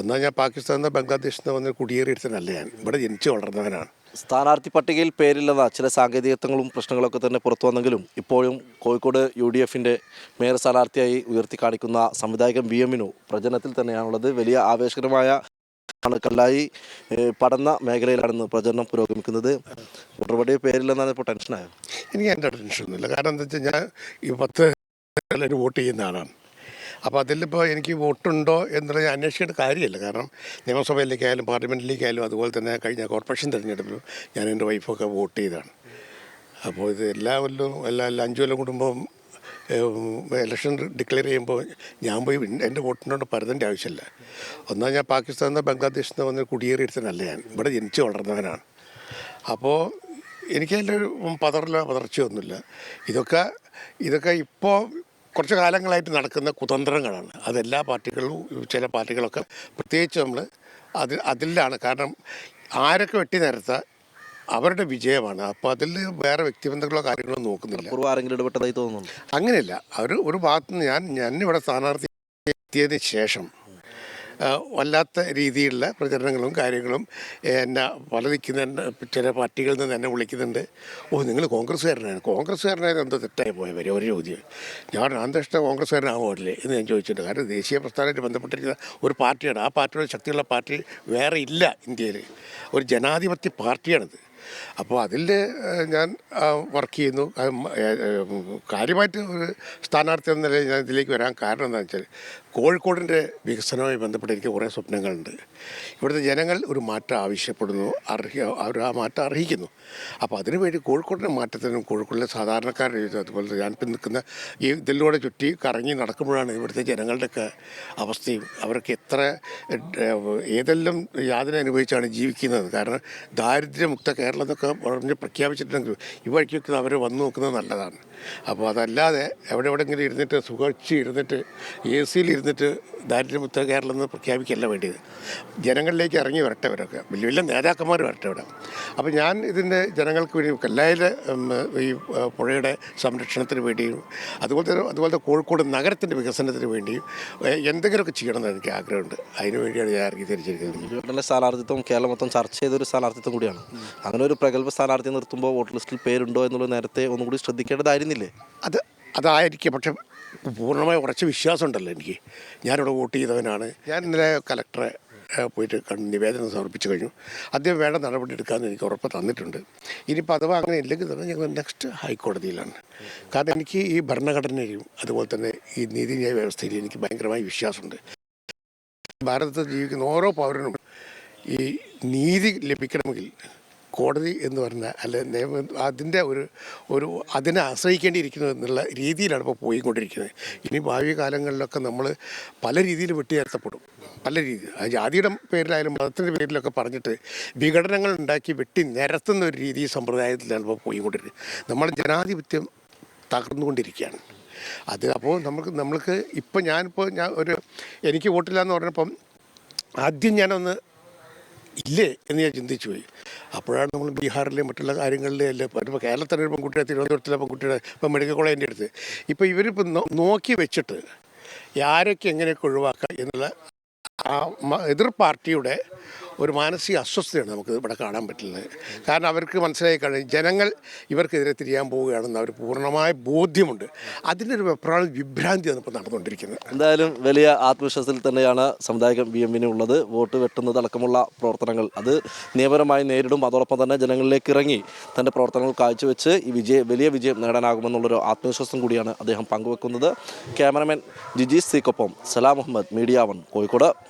ഒന്നാം ഞാൻ പാകിസ്ഥാനിൽ നിന്ന് ബംഗ്ലാദേശിൽ നിന്ന് വന്ന് കുടിയേറിയെടുത്തനല്ല ഞാൻ. ഇവിടെ ജനിച്ചു വളർന്നവനാണ്. സ്ഥാനാർത്ഥി പട്ടികയിൽ പേരില്ലെന്ന ചില സാങ്കേതികത്വങ്ങളും പ്രശ്നങ്ങളൊക്കെ തന്നെ പുറത്തു വന്നെങ്കിലും ഇപ്പോഴും കോഴിക്കോട് യു ഡി എഫിന്റെ മേയർ സ്ഥാനാർത്ഥിയായി ഉയർത്തി കാണിക്കുന്ന സംവിധായകൻ ബി എമ്മിനു പ്രചരണത്തിൽ തന്നെയാണുള്ളത്. വലിയ ആവേശകരമായ ആണ് കല്ലായി ഏഹ്, പഠന മേഖലയിലാണെന്ന് പ്രചരണം പുരോഗമിക്കുന്നത്. ഉടപടി പേരില്ലെന്നാണ് ഇപ്പോൾ ടെൻഷനായത് എനിക്ക് എന്റെ ടെൻഷനൊന്നുമില്ല. കാരണം എന്താ വെച്ചാൽ ഞാൻ ഈ പത്ത് വോട്ട് ചെയ്യുന്ന ആളാണ്. അപ്പോൾ അതിലിപ്പോൾ എനിക്ക് വോട്ടുണ്ടോ എന്നുള്ളത് അന്വേഷിക്കേണ്ട കാര്യമല്ല. കാരണം നിയമസഭയിലേക്കായാലും പാർലമെന്റിലേക്കായാലും അതുപോലെ തന്നെ കഴിഞ്ഞ കോർപ്പറേഷൻ തിരഞ്ഞെടുപ്പിലും ഞാൻ എന്റെ വൈഫൊക്കെ വോട്ട് ചെയ്തതാണ്. അപ്പോൾ ഇത് എല്ലാ കൊല്ലവും എല്ലാ എല്ലാ അഞ്ചു കൊല്ലം കൂടുമ്പം ഇലക്ഷൻ ഡിക്ലെയർ ചെയ്യുമ്പോൾ ഞാൻ പോയി എന്റെ വോട്ടിനോട് പരതേണ്ട ആവശ്യമില്ല. ഒന്നാം ഞാൻ പാകിസ്ഥാനിൽ നിന്ന് ബംഗ്ലാദേശിൽ നിന്ന് വന്ന് കുടിയേറിയെടുത്തനല്ല ഞാൻ. ഇവിടെ ജനിച്ച് വളർന്നവനാണ്. അപ്പോൾ എനിക്ക് ഒരു പതറില്ല പതർച്ചയൊന്നുമില്ല. ഇതൊക്കെ ഇതൊക്കെ ഇപ്പോൾ കുറച്ച് കാലങ്ങളായിട്ട് നടക്കുന്ന കുതന്ത്രങ്ങളാണ്. അതെല്ലാ പാർട്ടികളും ചില പാർട്ടികളൊക്കെ പ്രത്യേകിച്ച് നമ്മൾ അതിൽ അതിലാണ്. കാരണം ആരൊക്കെ വെട്ടി നിരത്ത അവരുടെ വിജയമാണ്. അപ്പോൾ അതിൽ വേറെ വ്യക്തിബന്ധങ്ങളോ കാര്യങ്ങളോ നോക്കുന്നില്ല. പൂർവം ആരെങ്കിലും ഇടപെട്ടതായി തോന്നുന്നുണ്ട്? അങ്ങനെയല്ല. അവർ ഒരു ഭാഗത്ത് നിന്ന് ഞാൻ ഞാൻ ഇവിടെ സ്ഥാനാർത്ഥി എത്തിയതിന് ശേഷം വല്ലാത്ത രീതിയിലുള്ള പ്രചരണങ്ങളും കാര്യങ്ങളും എന്നെ പല നിൽക്കുന്ന ചില പാർട്ടികളിൽ നിന്ന് എന്നെ വിളിക്കുന്നുണ്ട്. ഓ നിങ്ങൾ കോൺഗ്രസ്സുകാരനാണ്. കോൺഗ്രസ്സുകാരനായത് എന്തോ തെറ്റായി പോയ ഒരു ചോദ്യം. ഞാൻ അന്തഷ്ട കോൺഗ്രസ്സുകാരനാവുമല്ലേ എന്ന് ഞാൻ ചോദിച്ചിട്ടുണ്ട്. കാരണം ദേശീയ പ്രസ്ഥാനമായിട്ട് ബന്ധപ്പെട്ടിരിക്കുന്ന ഒരു പാർട്ടിയാണ്. ആ പാർട്ടിയുടെ ശക്തിയുള്ള പാർട്ടി വേറെ ഇല്ല ഇന്ത്യയിൽ. ഒരു ജനാധിപത്യ പാർട്ടിയാണിത്. അപ്പോൾ അതിൽ ഞാൻ വർക്ക് ചെയ്യുന്നു. കാര്യമായിട്ട് ഒരു സ്ഥാനാർത്ഥി എന്ന നിലയിൽ ഞാൻ ഇതിലേക്ക് വരാൻ കാരണം എന്താണെന്ന് വെച്ചാൽ കോഴിക്കോടിന്റെ വികസനവുമായി ബന്ധപ്പെട്ട് എനിക്ക് കുറേ സ്വപ്നങ്ങളുണ്ട്. ഇവിടുത്തെ ജനങ്ങൾ ഒരു മാറ്റം ആവശ്യപ്പെടുന്നു അർഹി അവർ ആ മാറ്റം അർഹിക്കുന്നു. അപ്പോൾ അതിനുവേണ്ടി കോഴിക്കോടിന്റെ മാറ്റത്തിനും കോഴിക്കോടിലെ സാധാരണക്കാരുടെ അതുപോലെ ഞാനിപ്പോൾ നിൽക്കുന്ന ഈ ഇതിലൂടെ ചുറ്റി കറങ്ങി നടക്കുമ്പോഴാണ് ഇവിടുത്തെ ജനങ്ങളുടെയൊക്കെ അവസ്ഥയും. അവർക്ക് എത്ര ഏതെല്ലാം യാതന അനുഭവിച്ചാണ് ജീവിക്കുന്നത്. കാരണം ദാരിദ്ര്യമുക്ത കേരളം എന്നൊക്കെ പറഞ്ഞ് പ്രഖ്യാപിച്ചിട്ടുണ്ടെങ്കിൽ ഈ വഴിക്കൊക്കെ അവർ വന്നു നോക്കുന്നത് നല്ലതാണ്. അപ്പോൾ അതല്ലാതെ എവിടെ എവിടെയെങ്കിലും ഇരുന്നിട്ട് സുഖിച്ച് ഇരുന്നിട്ട് എ സിയിൽ ഇരുന്നിട്ട് ദാരിദ്ര്യമുക്ത കേരളം എന്ന് പ്രഖ്യാപിക്കല്ല വേണ്ടിയത്. ജനങ്ങളിലേക്ക് ഇറങ്ങി വരട്ടെ അവരൊക്കെ വലിയ വലിയ നേതാക്കന്മാർ വരട്ടെ ഇവിടെ. അപ്പോൾ ഞാൻ ഇതിന്റെ ജനങ്ങൾക്ക് വേണ്ടി കല്ലായിലെ ഈ പുഴയുടെ സംരക്ഷണത്തിന് വേണ്ടിയും അതുപോലെ തന്നെ അതുപോലത്തെ കോഴിക്കോട് നഗരത്തിന്റെ വികസനത്തിന് വേണ്ടിയും എന്തെങ്കിലുമൊക്കെ ചെയ്യണമെന്ന് എനിക്ക് ആഗ്രഹമുണ്ട്. അതിനു വേണ്ടിയാണ് ഞാൻ ഇറങ്ങി തിരിച്ചിരിക്കുന്നത് സ്ഥാനാർത്ഥിത്വം കേരളം മൊത്തം ചർച്ച ചെയ്തൊരു സ്ഥാനാർത്ഥിത്വം കൂടിയാണ്. അങ്ങനെ ഒരു പ്രഗത്ഭ സ്ഥാനാർത്ഥി നിർത്തുമ്പോൾ വോട്ട് ലിസ്റ്റിൽ പേരുണ്ടോ എന്നുള്ളത് നേരത്തെ ഒന്നും ഒന്നുകൂടി ശ്രദ്ധിക്കേണ്ടതായിരുന്നില്ലേ അത് അതായിരിക്കും. പക്ഷെ പൂർണമായി ഉറച്ച വിശ്വാസമുണ്ടല്ലോ എനിക്ക്. ഞാനിവിടെ വോട്ട് ചെയ്തവനാണ്. ഞാൻ ഇന്നലെ കലക്ടറെ പോയിട്ട് നിവേദനം സമർപ്പിച്ചു കഴിഞ്ഞു. അദ്ദേഹം വേണ്ട നടപടി എടുക്കാമെന്ന് എനിക്ക് ഉറപ്പ് തന്നിട്ടുണ്ട്. ഇനിയിപ്പോൾ അഥവാ അങ്ങനെ ഇല്ലെങ്കിൽ തന്നെ ഞങ്ങൾ നെക്സ്റ്റ് ഹൈക്കോടതിയിലാണ്. കാരണം എനിക്ക് ഈ ഭരണഘടനയിലും അതുപോലെ തന്നെ ഈ നീതിന്യായ വ്യവസ്ഥയിലും എനിക്ക് ഭയങ്കരമായി വിശ്വാസമുണ്ട്. ഭാരതത്തിൽ ജീവിക്കുന്ന ഓരോ പൗരനും ഈ നീതി ലഭിക്കണമെങ്കിൽ കോടതി എന്ന് പറഞ്ഞാൽ അല്ലെ നിയമം അതിന്റെ ഒരു ഒരു അതിനെ ആശ്രയിക്കേണ്ടിയിരിക്കുന്നു എന്നുള്ള രീതിയിലാണ് ഇപ്പോൾ പോയിക്കൊണ്ടിരിക്കുന്നത്. ഇനി ഭാവി കാലങ്ങളിലൊക്കെ നമ്മൾ പല രീതിയിൽ വെട്ടിയർത്തപ്പെടും. പല രീതിയിൽ ജാതിയുടെ പേരിലായാലും മതത്തിന്റെ പേരിലൊക്കെ പറഞ്ഞിട്ട് വിഘടനങ്ങൾ ഉണ്ടാക്കി വെട്ടി നിരത്തുന്ന ഒരു രീതി സമ്പ്രദായത്തിലാണ് ഇപ്പോൾ പോയിക്കൊണ്ടിരിക്കുന്നത്. നമ്മൾ ജനാധിപത്യം തകർന്നുകൊണ്ടിരിക്കുകയാണ്. അത് അപ്പോൾ നമുക്ക് നമ്മൾക്ക് ഇപ്പം ഞാനിപ്പോൾ ഞാൻ ഒരു എനിക്ക് വോട്ടില്ല എന്ന് പറഞ്ഞപ്പം ആദ്യം ഞാനൊന്ന് ഇല്ലേ എന്ന് ഞാൻ ചിന്തിച്ചു പോയി അപ്പോഴാണ് നമ്മൾ ബീഹാറിലെ മറ്റുള്ള കാര്യങ്ങളിലെ ഇപ്പോൾ കേരളത്തിലെ ഒരു പെൺകുട്ടിയുടെ തിരുവനന്തപുരത്തിലെ പെൺകുട്ടിയുടെ ഇപ്പം മെഡിക്കൽ കോളേജിന്റെ അടുത്ത്. ഇപ്പോൾ ഇവരിപ്പോൾ നോക്കി വെച്ചിട്ട് ആരൊക്കെ എങ്ങനെയൊക്കെ ഒഴിവാക്കാം എന്നുള്ള ആ എതിർ പാർട്ടിയുടെ ഒരു മാനസിക അസ്വസ്ഥതയാണ് നമുക്ക് ഇവിടെ കാണാൻ പറ്റുന്നത്. കാരണം അവർക്ക് മനസ്സിലായി കഴിഞ്ഞു ജനങ്ങൾ ഇവർക്കെതിരെ തിരിയാൻ പോവുകയാണെന്ന് അവർ പൂർണമായ ബോധ്യമുണ്ട്. അതിന്റെ ഒരു വെപ്രാൾ വിഭ്രാന്തിയാണ് ഇപ്പോൾ നടന്നുകൊണ്ടിരിക്കുന്നത്. എന്തായാലും വലിയ ആത്മവിശ്വാസത്തിൽ തന്നെയാണ് സമുദായകം ബി എമ്മിന് ഉള്ളത് വോട്ട് വെട്ടുന്നത് അടക്കമുള്ള പ്രവർത്തനങ്ങൾ അത് നിയമപരമായി നേരിടും. അതോടൊപ്പം തന്നെ ജനങ്ങളിലേക്ക് ഇറങ്ങി തന്റെ പ്രവർത്തനങ്ങൾ കാഴ്ചവെച്ച് ഈ വിജയ വലിയ വിജയം നേടാനാകുമെന്നുള്ളൊരു ആത്മവിശ്വാസം കൂടിയാണ് അദ്ദേഹം പങ്കുവെക്കുന്നത്. ക്യാമറമാൻ ജിജി സിക്കൊപ്പം സലാം മുഹമ്മദ് മീഡിയ വൺ കോഴിക്കോട്.